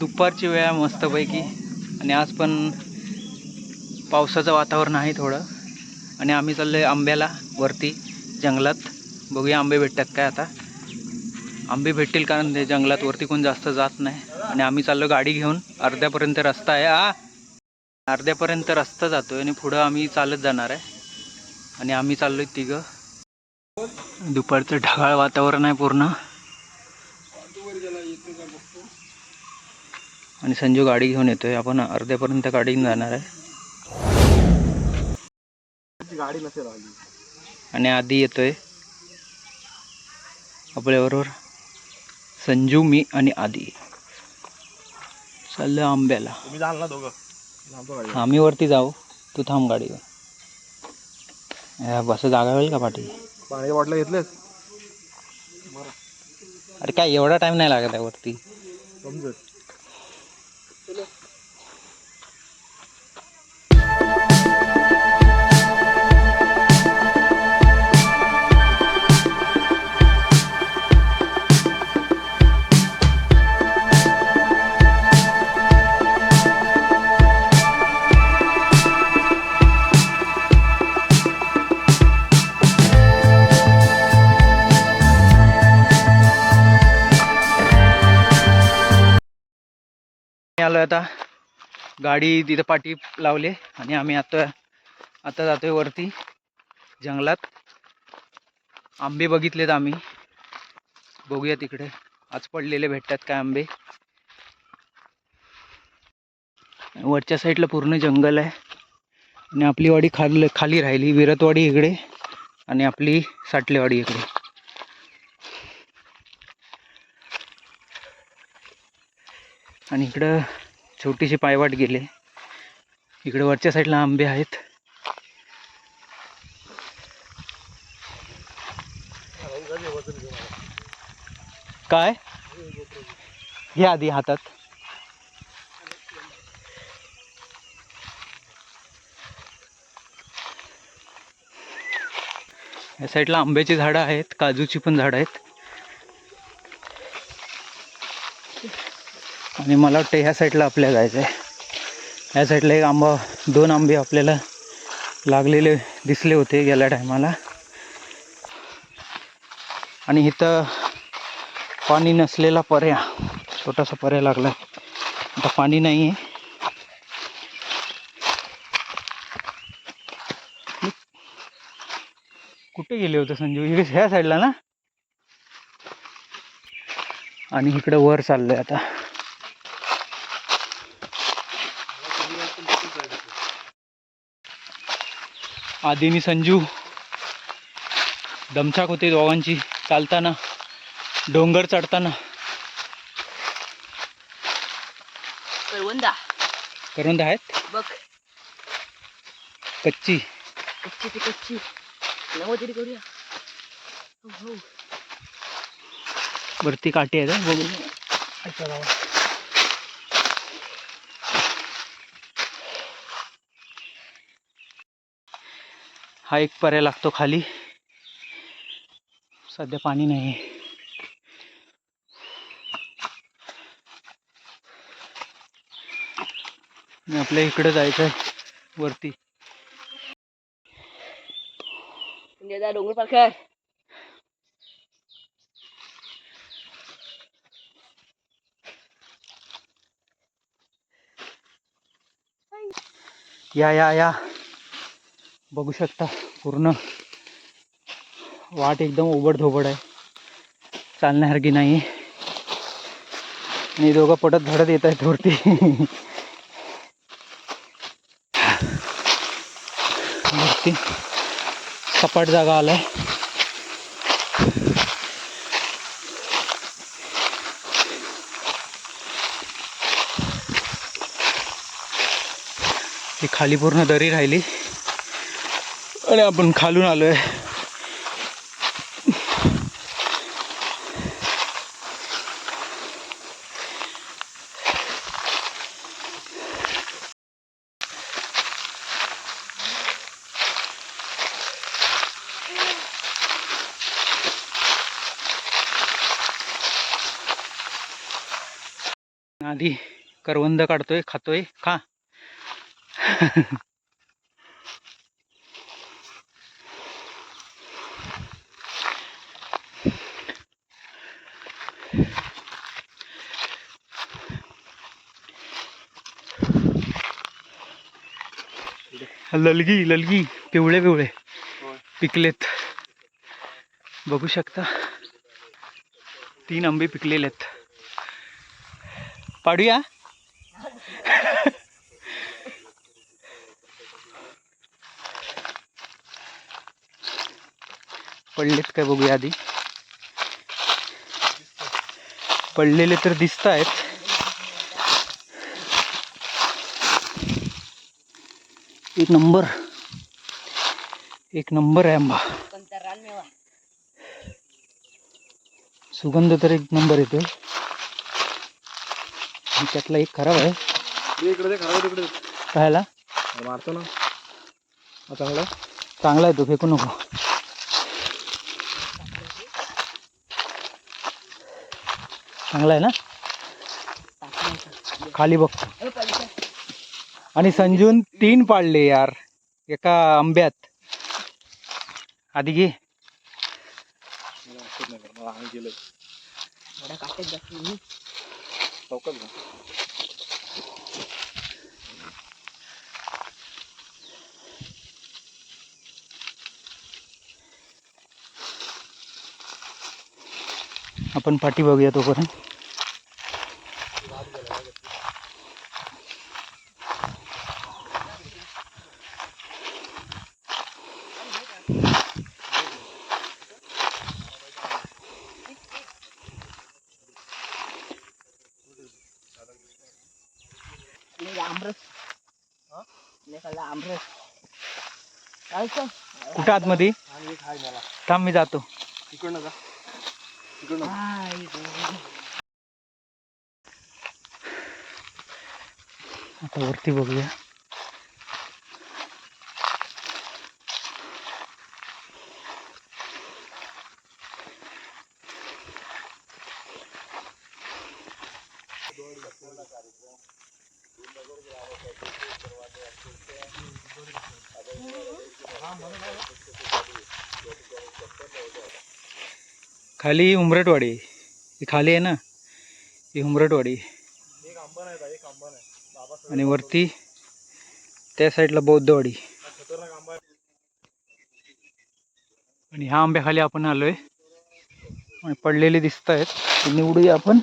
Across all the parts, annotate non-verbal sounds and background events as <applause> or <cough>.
दुपारची वेळ मस्तपैकी. आणि आज पण पावसाचं वातावरण आहे थोडं. आणि आम्ही चाललो आहे आंब्याला वरती जंगलात. बघूया आंबे भेटतात काय आता. आंबे भेटतील कारण ते जंगलात वरती कोण जास्त जात नाही. आणि आम्ही चाललो गाडी घेऊन. अर्ध्यापर्यंत रस्ता आहे. आ! अर्ध्यापर्यंत रस्ता जातोय आणि पुढं आम्ही चालत जाणार आहे. आणि आम्ही चाललोय तिघं. दुपारचं ढगाळ वातावरण आहे पूर्ण. आणि संजू गाडी घेऊन येतोय. आपण अर्ध्यापर्यंत गाडी जाणार आहे. गाडी नसेल आणि आधी येतोय. आपल्याबरोबर संजू मी आणि आधी. चाललं आंब्याला. आम्ही वरती जाऊ. तू थांब गाडीवर. बस जागा होईल का पाठी? पाण्याच्या वाटलं घेतलेस अरे काय एवढा टाइम नाही लागत आहे वरती. समजत आलोय आता. गाडी तिथं पाठी लावले आणि आम्ही आता आता जातोय वरती जंगलात. आंबे बघितलेत आम्ही. बघूया तिकडे. आज पडलेले भेटतात काय आंबे. वरच्या साईडला पूर्ण जंगल आहे. आणि आपली वाडी खाली खाली राहिली. विरतवाडी इकडे आणि आपली साटलेवाडी इकडे. आणि इकडं छोटीशी पायवाट गेले. इकडे वरच्या साईडला आंबे आहेत. काय? घ्या आधी हातात. या साईडला आंब्याची झाडं आहेत काजूची पण झाडं आहेत. आणि मला वाटतं ह्या साईडला आपल्याला जायचं आहे ह्या साईडला एक आंबा दोन आंबे आपल्याला लागलेले दिसले होते गेल्या टायमाला. आणि इथं पाणी नसलेला पर्या छोटासा पर्या लागला आता पाणी नाही आहे कुठे गेले होते संजीव? इकडे ह्या साईडला ना? आणि इकडे वर चाललंय आता. आदिनी संजू दमछाक होते दोघांची. चालताना डोंगर चढताना. करवंदा करवंद आहेत? बघ. कच्ची. कच्ची ती कच्ची. नवं तरी करूया. हो, हो. वरती काठी आहेत हं, हा एक पर्याय लागतो खाली. सध्या पाणी नाही आहे आपल्या इकडे जायचं आहे वरती डोंगर पाखर या या या. बघू शकता पूर्ण वाट एकदम उबडधोबड आहे. चालण्यासारखी नाही? आणि दोघं पटत धडत येत आहेत वरती. वरती सपाट जागा आलाय. ही खाली पूर्ण दरी राहिली. आणि आपण खालून आलोय. आधी करवंद काढतोय खातोय खा. <laughs> ललगी ललगी पिवळे पिवळे. पिकलेत. बघू शकता. तीन आंबे पिकलेले आहेत. पाडूया? पडलेत काय बघूया आधी. पडलेले तर दिसत आहेत एक नंबर. एक नंबर आहे आंबा. सुगंध तर एक नंबर आणि त्यातला एक खराब आहे. ये इकडे दे खराब तिकडे. पाहायला मारतो ना. हा चांगला आहे. चांगला आहे तो फेकू नको. चांगला आहे ना? खाली बघ. अरे पलीकडे. आणि संजून तीन पाडले यार एका आंब्यात. आधी घे. आपण पाठी बघूया तोपर्यंत नाही का आमरस नाही खाल्ला आमरस खायचं कुठं आतमध्ये थांब मी जातो. आई गं. आता वरती बघूया. खाली उमरटवाडी. ही खाली आहे ना? ही उमरटवाडी. आणि वरती त्या साईडला बौद्धवाडी. आणि ह्या आंब्याखाली आपण आलोय. आणि पडलेले दिसत आहेत निवडूया आपण.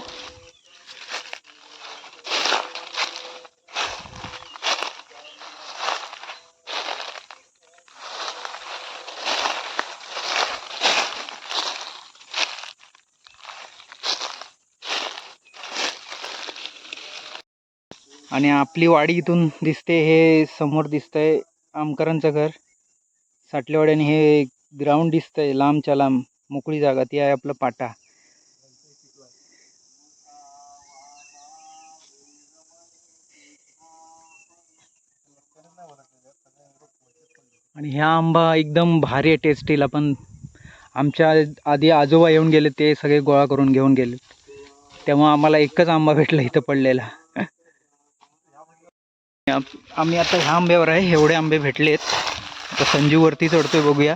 आणि आपली वाडी इथून दिसते हे समोर दिसतंय आमकरांचं घर. साठलेवाड्याने हे ग्राउंड दिसतंय लांबच्या लांब मोकळी जागा ती आहे आपलं पाटा. आणि ह्या आंबा एकदम भारी आहे टेस्टीला पण. आमच्या आधी आजोबा येऊन गेले ते सगळे गोळा करून घेऊन गेले. तेव्हा आम्हाला एकच आंबा भेटला इथं पडलेला. आम्ही आता ह्या आंब्यावर आहे एवढे आंबे भेटलेत. आता संजू वरती चढतोय बघूया.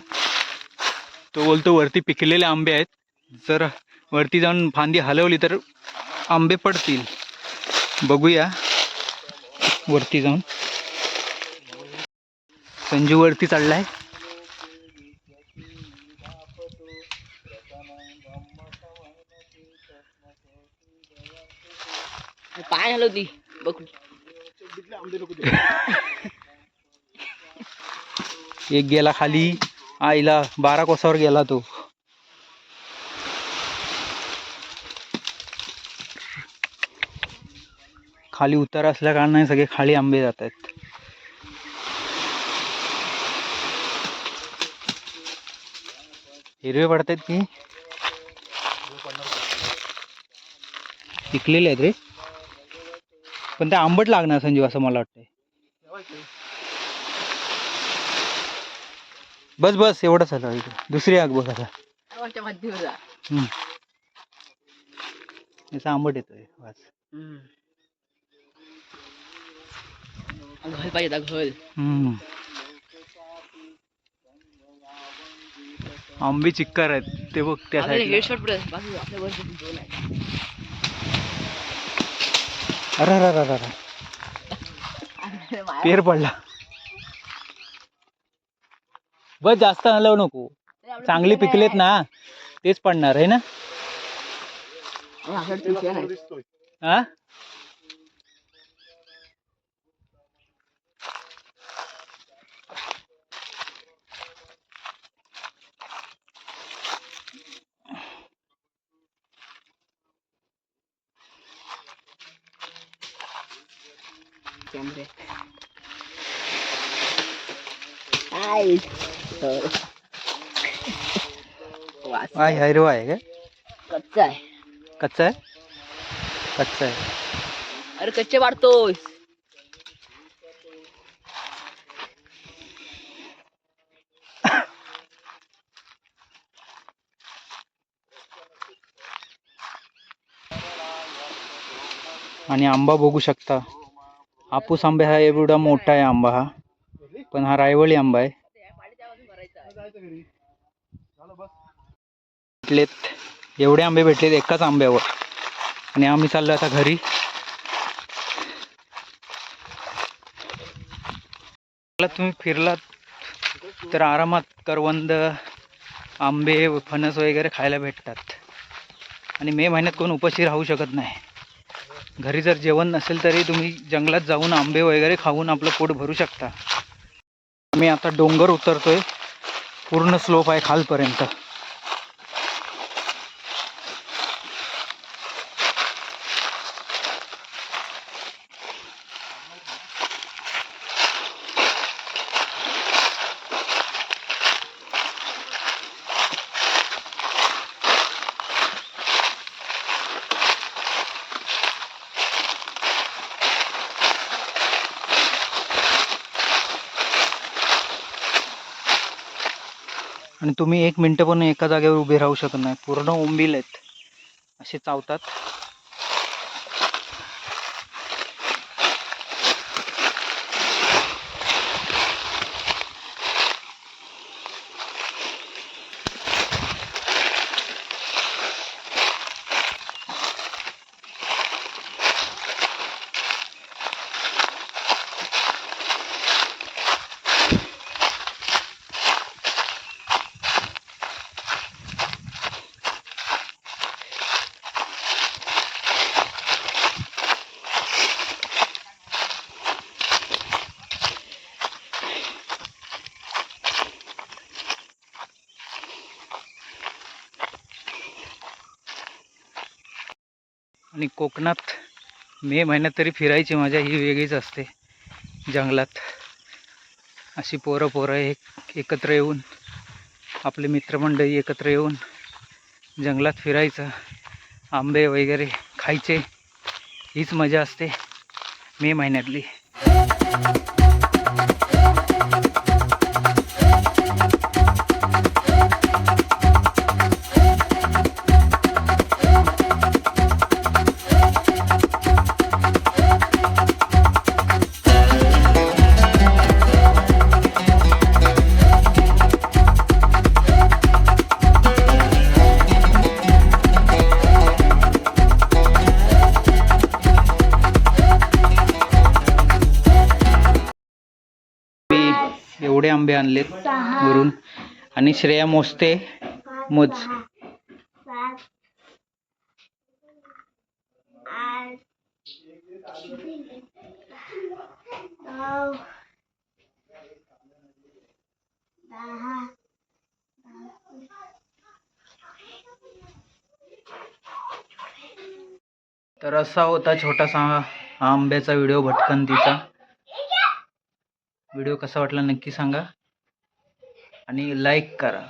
तो बोलतो वरती पिकलेले आंबे आहेत. जर वरती जाऊन फांदी हलवली तर आंबे पडतील. बघूया. वरती जाऊन. संजू वरती चढलाय पाय हलवती बघ तिथले आंबे नको देऊ. <laughs> एक गेला खाली. आईला बारा कोसावर गेला तो. खाली उतार असल्या कारणाने सगळे खाली आंबे जात आहेत. हिरवे पडतायत की? पिकलेले आहेत रे. पण ते आंबट लागणार संजीव असं मला वाटतंय. बस बस एवढंच आलं दुसरी आग बघ आता. याचा आंबट येतोय वास. घल पाहिजे घल. हम्म. आंबे चिक्कार आहेत. ते बघ त्या साईडला. आपल्या दोन आहे अरे अरे अरे अरे पेर पडला. बस जास्त हलवू नको. चांगली पिकलेत ना तेच पडणार आहे ना? आपल्याकडे दिसतोय हा आय हायरवा आहे का? कच्चा आहे. कच्चा आहे? कच्चा आहे. अरे कच्चे वाढतोय. आणि आंबा बघू शकता. हापूस आंबे हा एवढा मोठा आहे आंबा हा. पण हा रायवळी आंबा आहे. भेटलेत. एवढे आंबे भेटलेत एकाच आंब्यावर. आणि आम्ही चाललो आता घरी. तुम्ही फिरलात. तर आरामात करवंद आंबे फणस वगैरे खायला भेटतात. आणि मे महिन्यात कोण उपाशी राहू शकत नाही. घरी जर जेवण नसेल तरी तुम्ही जंगलात जाऊन आंबे वगैरे खाऊन आपलं पोट भरू शकता. आम्ही आता डोंगर उतरतोय. पूर्ण स्लोप आहे खालपर्यंत. आणि तुम्ही एक मिनटं पण एका जागेवर उभे राहू शकत नाही. पूर्ण उंबील आहेत. असे चावतात. आणि कोकणात मे महिन्यात तरी फिरायची मजा ही वेगळीच असते जंगलात. अशी पोरं पोरं एक एकत्र येऊन आपले मित्रमंडळी एकत्र येऊन जंगलात फिरायचं आंबे वगैरे खायचे हीच मजा असते मे महिन्यातली. आंबे आणलेत वरून. आणि श्रेया मोजते. मोज. तर असा होता छोटासा आंब्याचा व्हिडिओ भटकंतीचा. व्हिडिओ कसा वाटला नक्की सांगा. आणि लाईक करा.